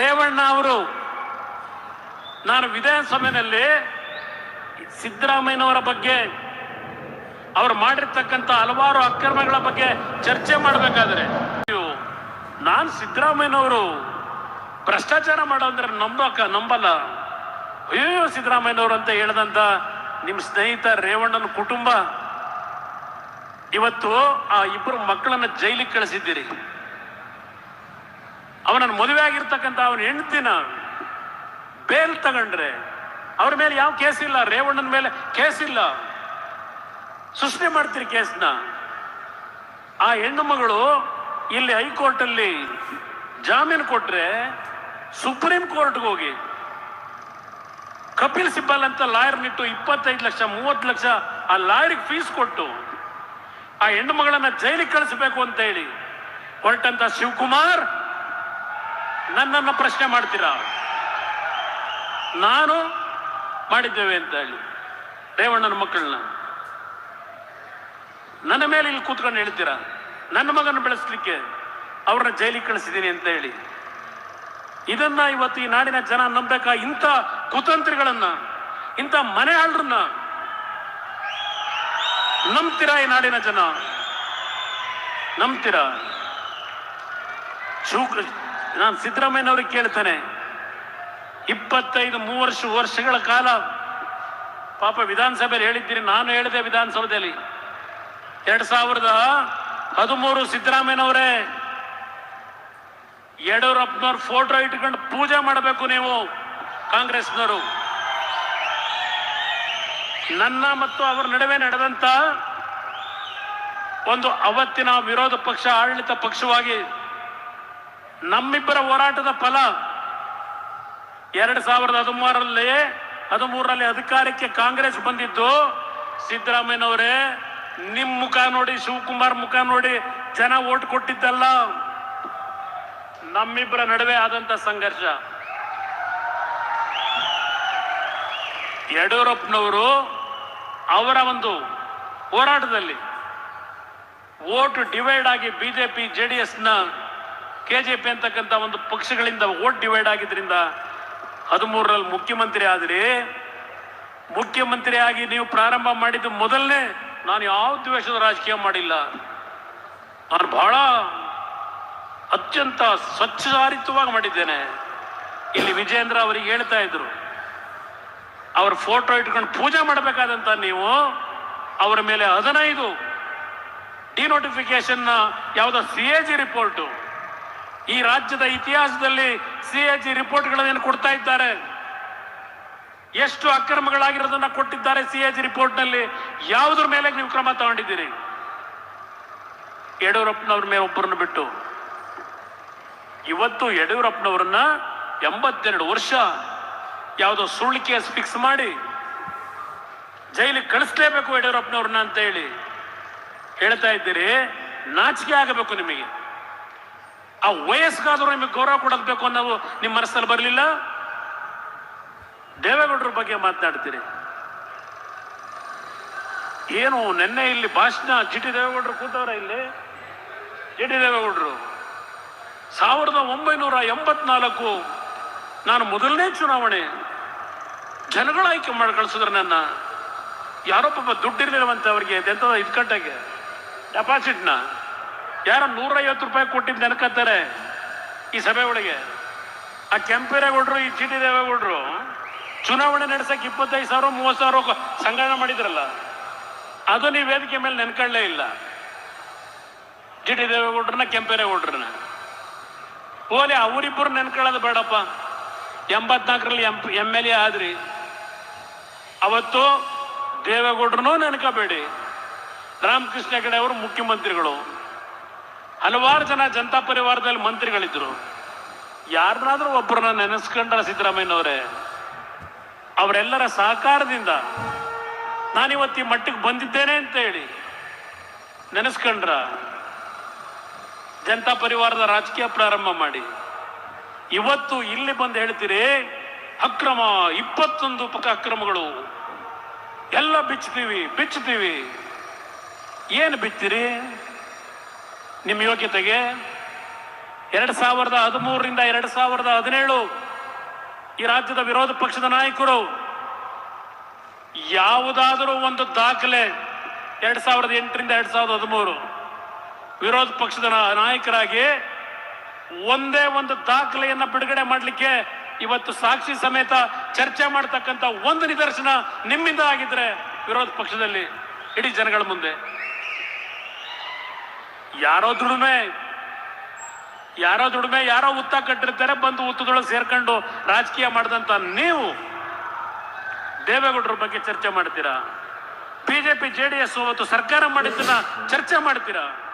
ರೇವಣ್ಣ ಅವರು, ನಾನು ವಿಧಾನಸಭೆಯಲ್ಲಿ ಸಿದ್ದರಾಮಯ್ಯನವರ ಬಗ್ಗೆ, ಅವರು ಮಾಡಿರ್ತಕ್ಕಂಥ ಹಲವಾರು ಅಕ್ರಮಗಳ ಬಗ್ಗೆ ಚರ್ಚೆ ಮಾಡಬೇಕಾದ್ರೆ ನಾನು ಸಿದ್ದರಾಮಯ್ಯನವರು ಭ್ರಷ್ಟಾಚಾರ ಮಾಡೋದ್ರೆ ನಂಬಕ, ನಂಬಲ್ಲ. ಅಯ್ಯೋ ಸಿದ್ದರಾಮಯ್ಯನವರು ಅಂತ ಹೇಳ್ದಂತ ನಿಮ್ಮ ಸ್ನೇಹಿತ ರೇವಣ್ಣನ ಕುಟುಂಬ, ಇವತ್ತು ಆ ಇಬ್ಬರು ಮಕ್ಕಳನ್ನ ಜೈಲಿಗೆ ಕಳಿಸಿದ್ದೀರಿ. ಅವನನ್ನು ಮದುವೆ ಆಗಿರ್ತಕ್ಕಂಥ ಅವನ ಹೆಂಡತಿನ ಬೇಲ್ ತಗೊಂಡ್ರೆ ಅವ್ರ ಮೇಲೆ ಯಾವ ಕೇಸ್ ಇಲ್ಲ. ರೇವಣ್ಣನ ಮೇಲೆ ಕೇಸ್ ಇಲ್ಲ. ಸೃಷ್ಟಿ ಮಾಡ್ತೀರಿ ಕೇಸ್ನ ಆ ಹೆಣ್ಣು ಮಗಳು ಇಲ್ಲಿ ಹೈಕೋರ್ಟ್ ಅಲ್ಲಿ ಜಾಮೀನು ಕೊಟ್ರೆ ಸುಪ್ರೀಂ ಕೋರ್ಟ್ಗೆ ಹೋಗಿ. ಕಪಿಲ್ ಸಿಬ್ಬಲ್ ಅಂತ ಲಾಯರ್ ನಿಟ್ಟು ಇಪ್ಪತ್ತೈದು ಲಕ್ಷ, ಮೂವತ್ತು ಲಕ್ಷ ಆ ಲಾಯರ್ಗೆ ಫೀಸ್ ಕೊಟ್ಟು ಆ ಹೆಣ್ಣು ಮಗಳನ್ನ ಜೈಲಿಗೆ ಕಳಿಸಬೇಕು ಅಂತ ಹೇಳಿ ಹೊರಟಂತ ಶಿವಕುಮಾರ್ ನನ್ನನ್ನು ಪ್ರಶ್ನೆ ಮಾಡ್ತೀರಾ? ನಾನು ಮಾಡಿದ್ದೇವೆ ಅಂತ ಹೇಳಿ. ರೇವಣ್ಣನ ಮಕ್ಕಳನ್ನ. ನನ್ನ ಮೇಲೆ ಇಲ್ಲಿ ಕೂತ್ಕೊಂಡು ಹೇಳ್ತೀರಾ? ನನ್ನ ಮಗನ ಬೆಳೆಸಲಿಕ್ಕೆ ಅವ್ರನ್ನ ಜೈಲಿಗೆ ಕಳಿಸಿದ್ದೀನಿ ಅಂತ ಹೇಳಿ. ಇದನ್ನ ಇವತ್ತು ಈ ನಾಡಿನ ಜನ ನಂಬಕ ಇಂಥ ಕುತಂತ್ರಿಗಳನ್ನ, ಇಂಥ ಮನೆ ಆಳ್ರನ್ನ ನಂಬ್ತೀರಾ ಈ ನಾಡಿನ ಜನ? ನಂಬ್ತೀರಾ? ಶಿವ ನಾನು ಸಿದ್ದರಾಮಯ್ಯನವ್ರಿಗೆ ಕೇಳ್ತೇನೆ. ಇಪ್ಪತ್ತೈದು, ಮೂವರ್ಷ, ವರ್ಷಗಳ ಕಾಲ ಪಾಪ ವಿಧಾನಸಭೆಯಲ್ಲಿ ಹೇಳಿದ್ದೀರಿ, ನಾನು ಹೇಳಿದೆ ವಿಧಾನಸೌಧದಲ್ಲಿ. ಎರಡ್ ಸಾವಿರದ ಹದಿಮೂರು ಸಿದ್ದರಾಮಯ್ಯನವರೇ, ಯಡಿಯೂರಪ್ಪನವ್ರ ಫೋಟೋ ಇಟ್ಕೊಂಡು ಪೂಜೆ ಮಾಡಬೇಕು ನೀವು, ಕಾಂಗ್ರೆಸ್ನವರು. ನನ್ನ ಮತ್ತು ಅವರ ನಡುವೆ ನಡೆದಂತ ಒಂದು ಅವತ್ತಿನ ವಿರೋಧ ಪಕ್ಷ, ಆಡಳಿತ ಪಕ್ಷವಾಗಿ ನಮ್ಮಿಬ್ಬರ ಹೋರಾಟದ ಫಲ ಎರಡ್ ಸಾವಿರದ ಹದಿಮೂರರಲ್ಲಿ ಹದಿಮೂರರಲ್ಲಿ ಅಧಿಕಾರಕ್ಕೆ ಕಾಂಗ್ರೆಸ್ ಬಂದಿದ್ದು, ಸಿದ್ದರಾಮಯ್ಯನವರೇ, ನಿಮ್ ಮುಖ ನೋಡಿ, ಶಿವಕುಮಾರ್ ಮುಖ ನೋಡಿ, ಜನ ಓಟ್ ಕೊಟ್ಟಿದ್ದಲ್ಲ. ನಮ್ಮಿಬ್ಬರ ನಡುವೆ ಆದಂತ ಸಂಘರ್ಷ. ಯಡಿಯೂರಪ್ಪನವರು ಅವರ ಒಂದು ಹೋರಾಟದಲ್ಲಿ ಓಟ್ ಡಿವೈಡ್ ಆಗಿ BJP J D J P ಅಂತಕ್ಕಂಥ ಒಂದು ಪಕ್ಷಗಳಿಂದ ಓಟ್ ಡಿವೈಡ್ ಆಗಿದ್ರಿಂದ ಹದಿಮೂರರಲ್ಲಿ ಮುಖ್ಯಮಂತ್ರಿ ಆದ್ರಿ, ಮುಖ್ಯಮಂತ್ರಿ ಆಗಿ ನೀವು ಪ್ರಾರಂಭ ಮಾಡಿದ್ದು ಮೊದಲನೇ ನಾನು ಯಾವ ದ್ವೇಷದ ರಾಜಕೀಯ ಮಾಡಿಲ್ಲ. ನಾನು ಬಹಳ ಅತ್ಯಂತ ಸ್ವಚ್ಛಾರಿತವಾಗಿ ಮಾಡಿದ್ದೇನೆ. ಇಲ್ಲಿ ವಿಜೇಂದ್ರ ಅವರಿಗೆ ಹೇಳ್ತಾ ಇದ್ರು, ಅವ್ರ ಫೋಟೋ ಇಟ್ಕೊಂಡು ಪೂಜೆ ಮಾಡಬೇಕಾದಂತ ನೀವು ಅವರ ಮೇಲೆ ಹದಿನೈದು ಡಿನೋಟಿಫಿಕೇಶನ್ ಯಾವುದೋ ಸಿ ಎ ಜಿ ರಿಪೋರ್ಟು ಈ ರಾಜ್ಯದ ಇತಿಹಾಸದಲ್ಲಿ ಸಿ ಎ ಜಿ ರಿಪೋರ್ಟ್ಗಳನ್ನು ಕೊಡ್ತಾ ಇದ್ದಾರೆ? ಎಷ್ಟು ಅಕ್ರಮಗಳಾಗಿರೋದನ್ನ ಕೊಟ್ಟಿದ್ದಾರೆ ಸಿ ಎ ಜಿ ರಿಪೋರ್ಟ್ನಲ್ಲಿ? ಯಾವುದ್ರ ಮೇಲೆ ನೀವು ಕ್ರಮ ತಗೊಂಡಿದ್ದೀರಿ? ಯಡಿಯೂರಪ್ಪನವ್ರ ಮೇಲೆ ಒಬ್ಬರನ್ನು ಬಿಟ್ಟು. ಇವತ್ತು ಯಡಿಯೂರಪ್ಪನವ್ರನ್ನ ಎಂಬತ್ತೆರಡು ವರ್ಷ ಯಾವುದೋ ಸುಳ್ಳು ಕೇಸ್ ಫಿಕ್ಸ್ ಮಾಡಿ ಜೈಲಿಗೆ ಕಳಿಸ್ಲೇಬೇಕು ಯಡಿಯೂರಪ್ಪನವ್ರನ್ನ ಅಂತ ಹೇಳಿ ಹೇಳ್ತಾ ಇದ್ದೀರಿ. ನಾಚಿಕೆ ಆಗಬೇಕು ನಿಮಗೆ. ಆ ವಯಸ್ಸಿಗಾದರೂ ನಿಮಗೆ ಗೌರವ ಕೊಡಬೇಕು ಅನ್ನೋದು ನಿಮ್ಮ ಮನಸ್ಸಲ್ಲಿ ಬರಲಿಲ್ಲ? ದೇವೇಗೌಡರ ಬಗ್ಗೆ ಮಾತನಾಡ್ತೀರಿ. ಏನು ನಿನ್ನೆ ಇಲ್ಲಿ ಭಾಷಣ ಜಿ ಟಿ ದೇವೇಗೌಡರು ಕೂತವ್ರ ಇಲ್ಲಿ? ಜಿ ಟಿ ದೇವೇಗೌಡರು. ಸಾವಿರದ ಒಂಬೈನೂರ ಎಂಬತ್ನಾಲ್ಕು ನಾನು ಮೊದಲನೇ ಚುನಾವಣೆ ಜನಗಳ ಆಯ್ಕೆ ಮಾಡಿ ಕಳಿಸಿದ್ರು ನನ್ನ. ಯಾರೋ ಪಾಪ ದುಡ್ಡಿರ್ಲಿಲ್ವಂತೆ ಅವರಿಗೆ ಎಂತ ಇದ್ಕಟ್ಟಾಗೆ? ಡೆಪಾಸಿಟ್ನ ಯಾರೋ ನೂರೈವತ್ತು ರೂಪಾಯಿ ಕೊಟ್ಟಿದ್ದು ನೆನಕತ್ತಾರೆ ಈ ಸಭೆ ಒಳಗೆ. ಆ ಕೆಂಪೇರೇಗೌಡರು, ಈ ಚೀಟಿ ದೇವೇಗೌಡರು, ಚುನಾವಣೆ ನಡೆಸಕ್ಕೆ ಇಪ್ಪತ್ತೈದು ಸಾವಿರ, ಮೂವತ್ತು ಸಾವಿರ ಸಂಗ್ರಹ ಮಾಡಿದ್ರಲ್ಲ, ಅದು ನೀವು ವೇದಿಕೆ ಮೇಲೆ ನೆನ್ಕೊಳ್ಳೇ ಇಲ್ಲ. ಜಿ ಟಿ ದೇವೇಗೌಡ್ರನ್ನ, ಕೆಂಪೇರೇಗೌಡ್ರನ್ನ. ಓಲಿ ಅವರಿಬ್ಬರು ನೆನ್ಕೊಳ್ಳೋದು ಬೇಡಪ್ಪ. ಎಂಬತ್ನಾಲ್ಕರಲ್ಲಿ ಎಂ ಎಂ ಎಲ್ ಎ ಆದ್ರಿ. ಅವತ್ತು ದೇವೇಗೌಡ್ರನ್ನೂ ನೆನ್ಕೋಬೇಡಿ. ರಾಮಕೃಷ್ಣ ಹೆಗಡೆ ಅವರು ಮುಖ್ಯಮಂತ್ರಿಗಳು. ಹಲವಾರು ಜನ ಜನತಾ ಪರಿವಾರದಲ್ಲಿ ಮಂತ್ರಿಗಳಿದ್ರು. ಯಾರನ್ನಾದ್ರೂ ಒಬ್ಬರನ್ನ ನೆನೆಸ್ಕೊಂಡ್ರ ಸಿದ್ದರಾಮಯ್ಯನವರೇ, ಅವರೆಲ್ಲರ ಸಹಕಾರದಿಂದ ನಾನಿವತ್ತು ಮಟ್ಟಿಗೆ ಬಂದಿದ್ದೇನೆ ಅಂತ ಹೇಳಿ ನೆನೆಸ್ಕೊಂಡ್ರ ಜನತಾ ಪರಿವಾರದ ರಾಜಕೀಯ ಪ್ರಾರಂಭ ಮಾಡಿ. ಇವತ್ತು ಇಲ್ಲಿ ಬಂದು ಹೇಳ್ತೀರಿ, ಅಕ್ರಮ, ಇಪ್ಪತ್ತೊಂದು ಪಕ್ಕ ಅಕ್ರಮಗಳು. ಎಲ್ಲ ಬಿಚ್ಚುತ್ತೀವಿ ಬಿಚ್ಚುತ್ತೀವಿ. ಏನು ಬಿತ್ತೀರಿ ನಿಮ್ಮ ಯೋಗ್ಯತೆಗೆ ಎರಡು ಸಾವಿರದ ಹದಿಮೂರರಿಂದ ಎರಡು ಸಾವಿರದ ಹದಿನೇಳು ಈ ರಾಜ್ಯದ ವಿರೋಧ ಪಕ್ಷದ ನಾಯಕರು ಯಾವುದಾದರೂ ಒಂದು ದಾಖಲೆ ಎರಡು ಸಾವಿರದ ಎಂಟರಿಂದ ಎರಡು ಸಾವಿರದ ಹದಿಮೂರು ವಿರೋಧ ಪಕ್ಷದ ನಾಯಕರಾಗಿ ಒಂದೇ ಒಂದು ದಾಖಲೆಯನ್ನು ಬಿಡುಗಡೆ ಮಾಡಲಿಕ್ಕೆ ಇವತ್ತು ಸಾಕ್ಷಿ ಸಮೇತ ಚರ್ಚೆ ಮಾಡ್ತಕ್ಕಂಥ ಒಂದು ನಿದರ್ಶನ ನಿಮ್ಮಿಂದ ಆಗಿದ್ರೆ ವಿರೋಧ ಪಕ್ಷದಲ್ಲಿ ಇಡೀ ಜನಗಳ ಮುಂದೆ. ಯಾರೋ ದುಡಿಮೆ ಯಾರೋ ದುಡಿಮೆ, ಯಾರೋ ಉತ್ತ ಕಟ್ಟಿರ್ತಾರೆ, ಬಂದು ಉತ್ತದೊಳಗೆ ಸೇರ್ಕೊಂಡು ರಾಜಕೀಯ ಮಾಡಿದಂತ ನೀವು ದೇವೇಗೌಡರ ಬಗ್ಗೆ ಚರ್ಚೆ ಮಾಡ್ತೀರಾ? ಬಿಜೆಪಿ, ಜೆಡಿಎಸ್ ಅವತ್ತು ಸರ್ಕಾರ ಮಾಡಿದ್ದನ್ನ ಚರ್ಚೆ ಮಾಡ್ತೀರಾ?